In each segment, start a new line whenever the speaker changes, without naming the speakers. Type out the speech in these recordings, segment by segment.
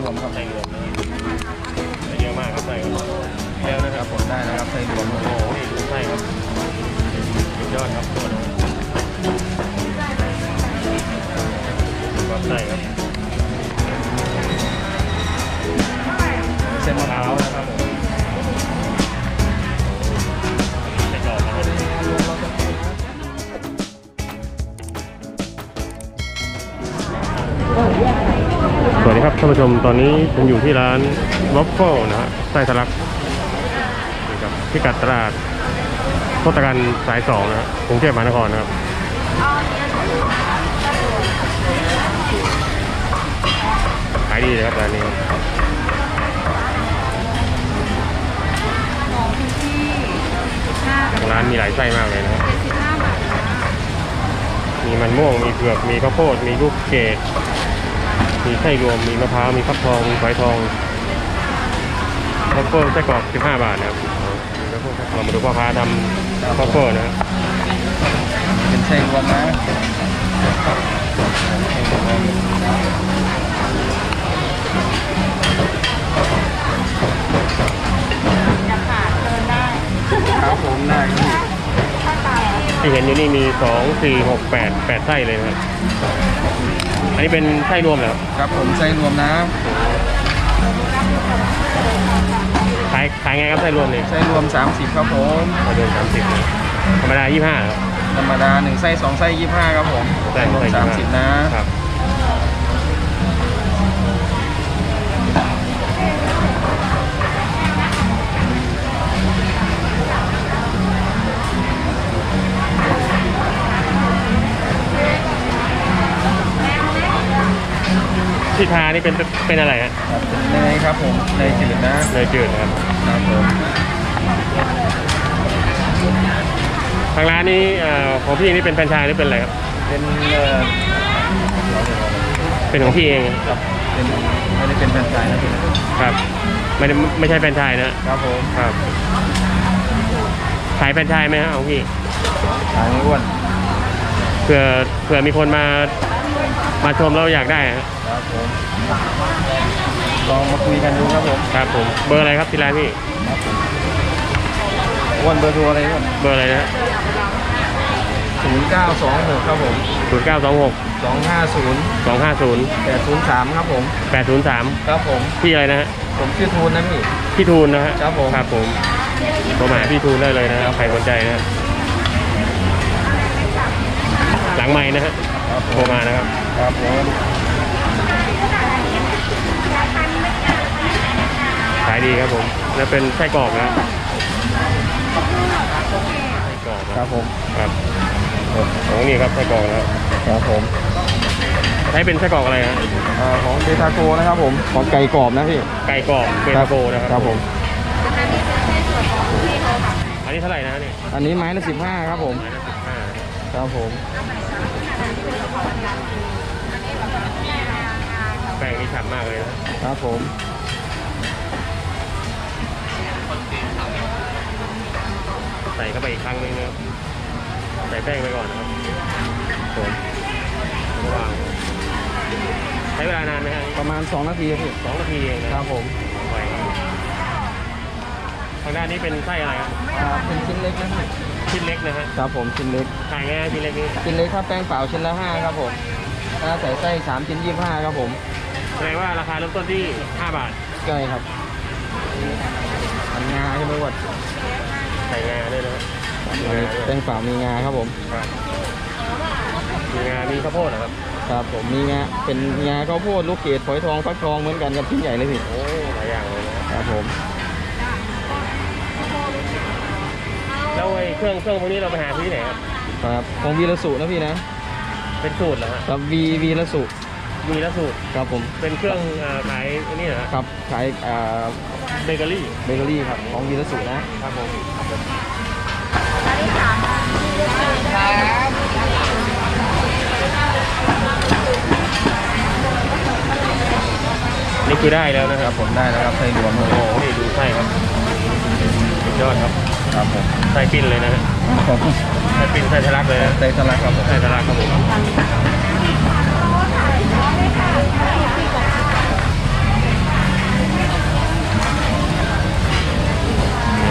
รวมครับ
ไส้รวมนะเยอะมากครับไส้ครับแล้วนะครับ
ผมได้นะครับไส้รวม
โอ้โหนี่ดูไส้ครับสุดยอดครับตัวนะก็ไส้ครับ
เส้นมะพร้าว
นะครับผม มตอนนี้ผมอยู่ที่ร้านวอฟเฟิลนะฮะไส้ทะลักนี่ครับพิกัดตลาดทศกัณฐ์สายสองนะฮะกรุงเทพมหานครนะครับขายดีเลยครับร้านนี้ครับร้านมีหลายไส้มากเลยนะครับมีมันม่วงมีเผือกมีข้าวโพดมีลูกเกด มีไส้รวม มีมะพร้าว มีฟักทอง มีฝอยทองข้าวโพดไส้กรอก15 บาทนะครับเรามาดูพ่อค้าทำข้าวโพดนะครับ
เป็นไส้รวมนะครับผมได้ครับ
ที่เห็นอยู่นี่มี 2 4 6 8 8ไส้เลยนะครับ อันนี้เป็นไส้รวมเหรอครับ
ครับผมไส้รวมนะ
ขายขายไงครับไส้รวมเนี่ย
ไส้รวม 30 ครับผม
เราเดินสามสิบธรรมดายี่ห้าครับ
ธรรมดา1ไส้2ไส้25 ครับผม
ไส้
ไส้รวม
ไส้25
30 นะ
ครับ ที่ทานี่เป็นเป็นอะไรฮะ
ครับเป็นเนยครับผมเนยจืดนะ
เลยจืดนะครับ
ครับผม
ทางร้านนี้เอ่อของพี่นี่เป็นแฟรนไชส์หรือเป็นอะไรครับ
เป็นเอ่อ
เป็นของพี่เอง
ครับเป็นไม่ได้เป็นแฟรนไชส์นะพี่นะครับ
ไม่ได้ไม่ใช่แฟรนไชส์นะครับ
ผม
ครับขายแฟรนไชส์ไหมฮะของพี่
ขายอ้วน
เผื่อเผื่อมีคนมา มาชมแล้วอยากได้ฮะ
ครับผมลองมาคุยกันดูครับผม
ครับผมเบอร์อะไรครับที่ร้านพี่
ครับผมอ้วนเบอร์โทรอะไรอ้วน
เบอร์อะไรนะ
ศูนย์เก้าสองหกครับผม
ศูนย์เก้าสองหก
สองห้าศูนย์
สองห้าศูนย์
แปดศูนย์สามครับผม
แปดศูนย์สาม
ครับผม
พี่อะไรนะฮะ
ผมชื่อทูนนะพี่
พี่ทูนนะฮะ
ครับผม
ครับผมโทรมาหาพี่ทูนได้เลยนะครับใครสนใจนะฮะหลังไม้นะฮะ
ครับผ
โทร
ม
มานะครับ
ครับผม
ขายดีครับผม แล้วเป็นไส้กรอกนะไส้กรอก
ค
นะ
รับผม
ครับของนี่ครับไส้กรอกนะครับ
ครับผม
ใช้เป็นไส้กรอกอะไรฮะ
อ่าของเบทาโกนะครับผม ของไก่กรอบนะพี่
ไก่กรอบเบตาโกนะครับ
ครับผม
อันนี้เท่าไหร่นะฮะนี่
อันนี้ไม้ละสิบห้าครับผม
ไม้ละสิบห้า
ครับผม
ป้งนี่ฉ่ำมากเลยนะครับ
ผม
ใส่เข้าไปอีกครั้งหนึงนะครับใส่แป้งไปก่อนนะครับผมระหว่างใช้เวลานานไหมฮะ
ประมาณสองนาทีครับพี่
สองนาทีเองนะครับ
ผม
ไวครับทางด้านนี้เป็นไส้อะไรครับ
อ่าเป็นชิ้นเล็กนะพี่
ชิ้นเล็กนะฮะ
ครับผมชิ้นเล็ก
ขายง่ายชิ้นเล็กนี่
ชิ้นเล็กถ้าแป้งเปล่าชิ้นละห้าครับผมถ้าใส่ไส้สามชิ้นยี่ห้าครับผม
แสดงว่าราคาเริ่มต้นที่ 5 บาท
ใช่ครับอันงาใช่ไหมวัด
ใส่งาด้วยนะฮะมี
อัน
งา
นี้
ด้วย
แป้งเปล่ามีงาครับผม
ครับมีงา มีข้าวโพดเหรอครับ
ครับ ผมมีงาเป็นงาข้าวโพดลูกเกดฝอยทองฟักทองเหมือนกันกับชิ้นใหญ่เลยพี่
โอ้หลายอย่างเลยนะครับ
ผม
แล้วไอ้เครื่องเครื่องพวกนี้เราไปหาซื้อที่ไหนครับ
ครับของวีรสุนะพี่นะ
เป็นสูตรเหรอฮะ
ครับวีวีรสุ
มีแล้วสูตร
ครับผม
เป็นเครื่องอ่าขายอันนี้เหรอฮะ
ครับขายอ่า
เบเกอรี่
เบเกอรี่ครับของวีรสุนะครับ
ผมนี่คือได้แล้วนะค
ค
รั
รั
บบ
ผมได้แล้วครับไส้รวม
โอ้โหนี่ดูไส้ครับสุดยอดครับ
ครับผม
ไส้ปิ้นเลยนะฮะไส้ปิ้นไส้ทะลักเลยนะ
ไส้ทะลักครับผม
ไส้ทะลักครับผม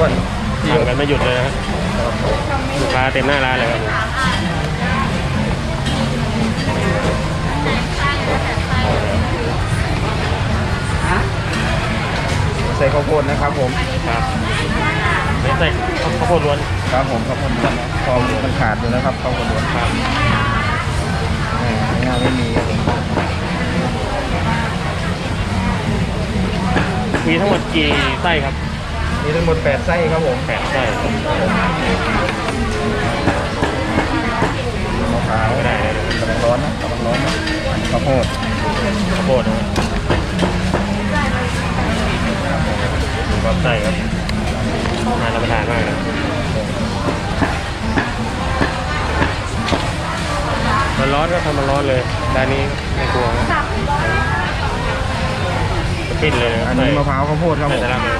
วนพี่
ทำกันไม่หยุดเลยนะครับลูกค้าเต็มหน้าร้านเลยครับผม
ใส่ข้าวโพดนะครับผม
ครับไม่ใส่ข้าวโพดล้วน
ครับผมข้าวโพดล้วนนะพอมันขาดอยู่นะครับข้าวโพดล้วน
ครับ
อ่างานไม่มีครับผม
มีทั้งหมดกี่ไส้ครับ
มีทั้งหมด8ไส้ครับผม
แปดไส้
มะพร้าว
ก็ได้เลย
กำลังร้อนนะกำลังร้อนนะข้าวโพด
ข้าวโพดนะครับไส้ครับน่ารับประทานมากนะมันร้อนก็ทำมันร้อนเลยด้านนี้ไม่กลัวนะปิ้นเลย
อันนี้มะพร้าวข้าวโพดครับ
ใส่ตะลังเลย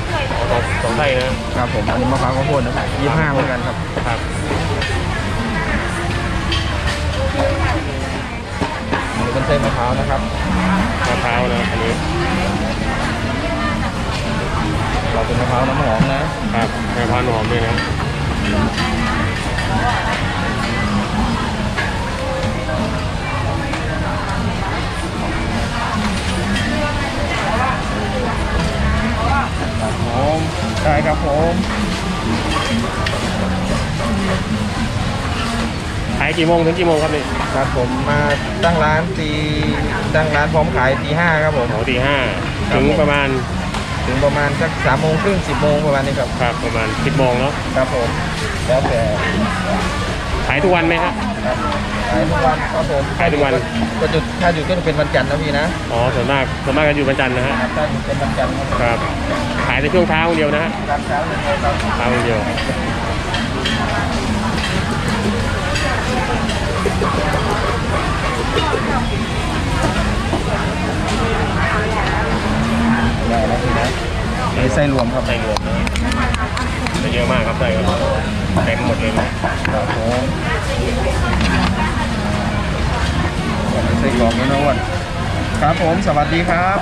เอาสองสองไส้นะครับ
ผมอันนี้มะพร้าวข้าวโพดนะครับยี่ห้าเหมือนกันครับ
ครับ
อันนี้เป็นไส้มะพร้าวนะครับ
มะพร้าวนะอันนี้
เราเป็นมะพร้าวน้ำหอมนะครับ
มะพร้าวหอมด้วยนะ
ครับผมได้ครับผม
ขายกี่โมงถึงกี่โมงครับนี่
ครับผมมาตั้งร้านตีตั้งร้านพร้อมขายตีห้าครับผม
โอ้ตีห้า
ครับ
ถึง
ผม
ประมาณ
ถึงประมาณสักสามโมงครึ่งสิบโมงประมาณนี้ครับ
ครับประมาณสิบโมงเนาะ
ครับผมแล้วแต่
ขายทุกวันไหมฮะ
ครับ ขายทุกวันครับผม
ขายทุกวัน
ก็จุดถ้าหยุดก็จะเป็นวันจันทร์นะพี่นะ
อ๋อส่วนมากส่วนมากก็อยู่วันจันทร์นะฮะ
ครับถ้าหยุดเป็นวันจันทร์ครับ
ครับ ขายในช่วงเช้าคนเดียวนะฮะ
ตามเช้าเลยครับ
เช้าคนเดียว
ได้แล้วพี่นะไอ้ไส้รวมครับ
ใส่รวมนะใส่เยอะมากครับใส่ครับเต็มหมดเลยนะครับ
ผม ไส้กรอกนี่น้องวันครับผมสวัสดีครับ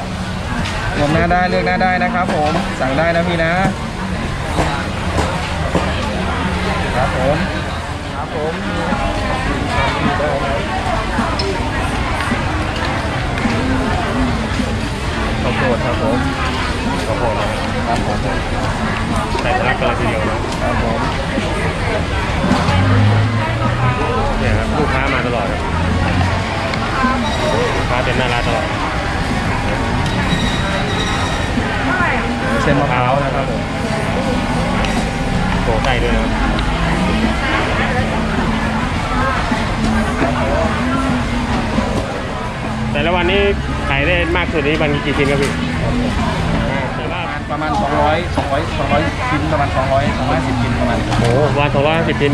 รวมหน้าได้เลือกหน้าได้นะครับ ผมสั่งได้นะพี่นะครับผมครับผมข้าวโพดครับผม
ข้าวโพดครับ
ผม
ใส่ทะลักกันเลยทีเดียวนะครับ
ผม
เนี่ยครับลูกค้ามาตลอดครับ ลูกค้าเต็มหน้าร้านตลอด
เส้นมะพร้าวนะครับผม
โปรไส้ด้วยนะครับแต่ละวันนี้ขายได้มากสุดนี้วันกี่ชิ้นครับพี่แต่ว่า
ประมาณ 200 200 200ชิ้นประมาณ 200 250ชิ้นประมาณนี้
โอ้โหวันสองร้อยสิบชิ้น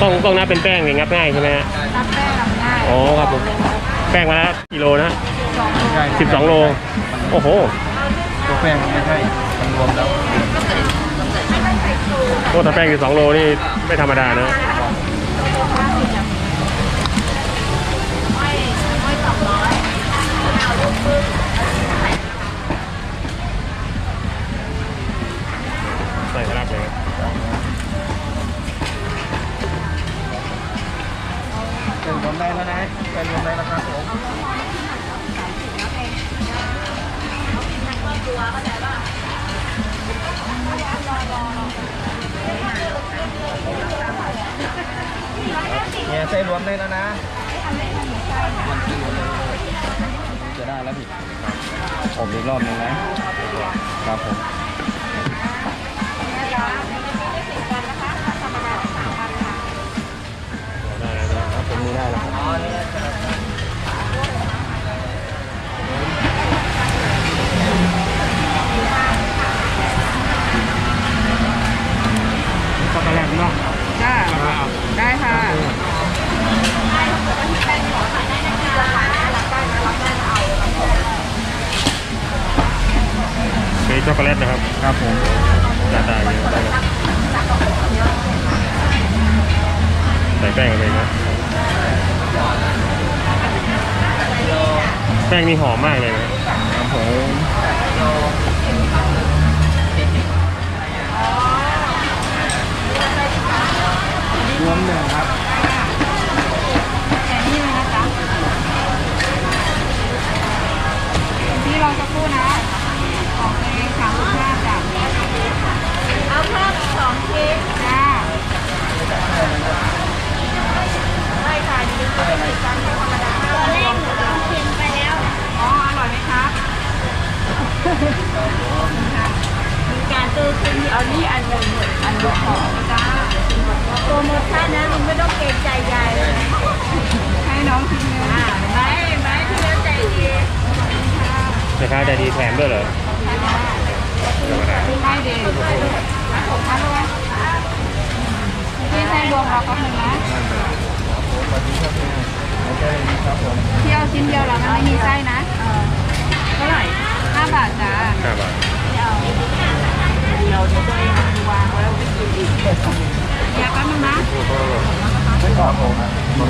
ต้องต้องนับเป็นแป้งอย่างงับง่ายใช่ไหมฮะ
รับแป้งรับง่าย
โอ้ครับผม แป้งมาแล้วกิโลนะสิบสองโล โอ้โห
ตัวแป้งไม่ใช่มันรวมแล้ว
โอ้ถ้าแป้งสิบสองโลนี่ไม่ธรรมดานะใส่ทะลักเลย ร
วมได้แล้วนะเป็นรวมได้แล้วครับผมเนี่ยใส่รวมได้แล้วนะจะได้แล้วพี่ผมอีกรอบหนึงนะครับผม
ได้แล้วค ป้งนี่ห
อมมากเลยนะครับผมรวมหนึ่ง
ครับแค่
พี่ลองสักครู่นะ
ของเอ
งสามสิบห้าจ้ะเอาเพิ่มสองชิ้นจ้าไม่ค่ะนี่เป็นการธ
รรม
ดา นี่อันหนึ่งของจ้าโปรโมชั่นนะลุงไม่ต้องเกรงใจยายเลยให้น้องทิ้งเงินไม่ไม่ที่แล้วใจดี
ราคาใจดีแถมด้วยเหรอ
ให้เด็กพี่ให้รวมเราก็หนึ่งนะ
เคครับผม
เที่ยวชิ้นเดียวแล้วมันไม่มีไส้นะเท่าไหร่ห้าบาทจ้า
ห้าบาท
เดียวเดียวตัวเองวางแล้วไม่กินอีกยวแป๊บนึงนะ
ไส้กรอกผม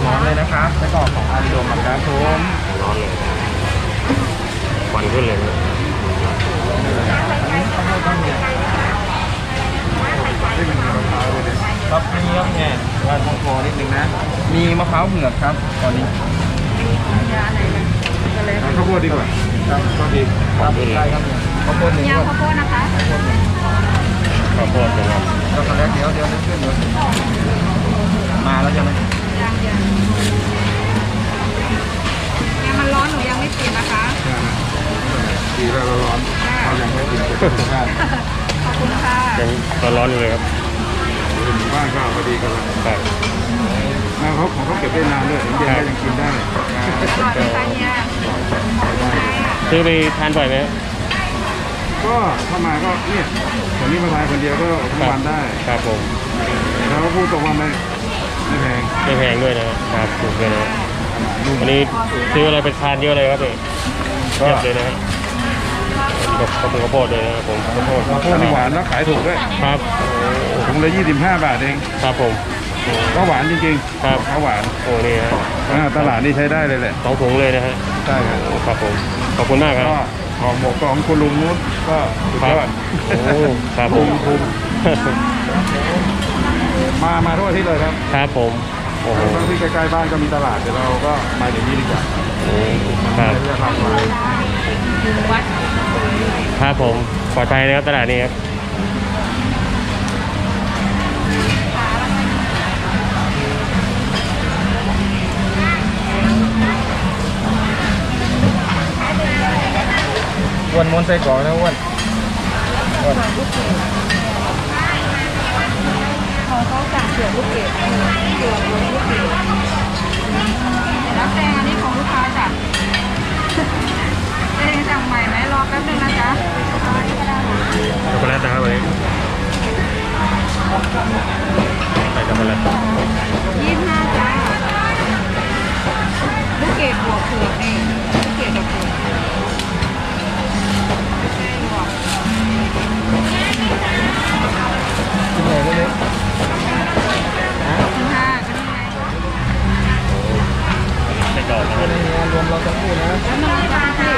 ร้อนๆเลยนะครับไส้กรอกของอาริโดมังครับผม
ร้อนเลยควันขึ้นเลยนะ
ครับมีครับแง่ว่าทองคอนิดนึงนะ มีมะพร้าวเผือกครับตอนนี้
ข้าวโพดดีกว่า
ครับก็ดีครับได้ครับข้าวโพดหนึ่ง
ยา
ด้วย
ข้าวโพดนะคะ
ข้าวโพดนะครับ
ช็อกโกแลตเดี๋ยวเดี๋ยวเดี๋ยวขึ้นเดี๋ยวมาแล้วใช่ไหม
ยางเดียวเนี่ยมันร้อนหนูยังไม่ปิดนะคะ
ดีแล้วเราร้อนเรายังไม่ถึงจุดบ้าน
ขอบคุณค่ะ
ยังร้อนๆอยู่เลยครับ
ถึงบ้านก็พอดีกันแล้ว
ครับ
น้ำเขาของเขาเก็บได้นานด้วยถึงเย็นก็ยังกินได้
อร่อยไหมคะเนี่ยขอบคุณค่ะ
ซื้อไปทานบ่อยไหมครับ
ก็เข้ามาก็เนี่ยแต่นี่มาทานคนเดียวก็ทั้งวันได้
ครับผม
แล้วก็พูดตรงว่าไม่ไม่แพง
ไม่แพงด้วยนะครับถูกเลยนะวันนี้ซื้ออะไรไปทานเยอะเลยครับพี่เยอะเลยนะฮะกับข้าวโพดข้าวโพดเลยนะครับผมข้าวโพด
ข้าวโพดนี่หวานแล้วขายถูกด้วย
ครับ
ถุงละ25บาทเอง
ครับผม
ก็หวานจริง
ครับ
ๆเขาหวาน
โอ้นี่ฮะ
อ่าตลาดนี่ใช้ได้เลยแหละ
สองถุงเลยนะฮะ
ใช่ครับ
ครับผมขอบคุณมากครับ
ก็ของหมกของคุณลุงนู้นก็สุด
ครั
ย
บ
อด
โอ้ครับผม
ภูมิมามาทุกอาทิตย์เลยครับ
ครับผมโอ้โห
บางที่ใกล้ๆบ้านก็มีตลาดเดี๋ยวเราก็มาอย่างนี้ดีกว่า
โอ้ครับ
เรื่องความหวาน
วัด
ครับผมปลอดภัยนะครับตลาดนี้ครับ
วนม้วนไส้กรอกนะอ้วนอ้วน
ขอเขาสั่งเสือลูกเกดเสือลูกเกดแล้วแตงอันนี้ของลูกค้าจ้ะเองสั่งใหม่ไหมรอแป๊บนึงนะจ๊ะ
ช็อกโกแลตนะครับวันนี้ใส่ช็อกโกแลต
ยี่สิบห้าจ้าลูกเกดบวกเผือกนี่ลูกเกดกับเผือก
กินเลยเล็ก
ยี่สิบห้าก็นี่ไง
ใส่กรอกนะครับ
ในงานรวมเราทั้งคู่นะ
แล้วมันมีราคา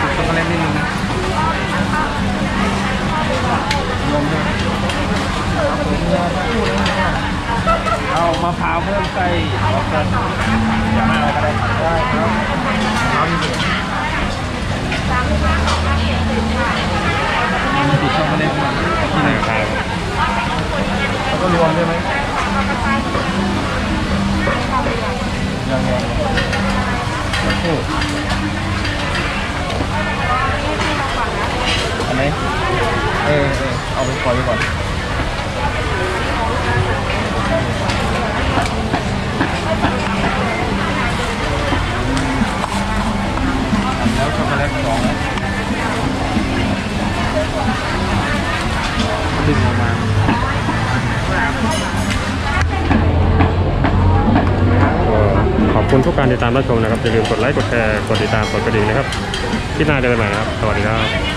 ที่
ช็อกโกแลตนิดนึงนะรวมใช่ไหมเอามะพร้าวเพิ่มใส่ลองเติมอย่ามาเอาก็ได้ได้ครับเอาที่สุดมีติดช็อกโกแลตมาที่ไหน
ครับ
แล้วก็รวมได้ไหมยังไงสักครู่อันไหนเออเออเอาไปปล่อยไว้ก่อนแล้วช็อกโกแลตสอง ดึงออกมา
ขอบคุณทุกการติดตามรับชมนะครับอย่าลืมกดไลค์กดแชร์กดติดตามกดกระดิ่งนะครับที่หน้าเจอกันใหม่นะครับ สวัสดีครับ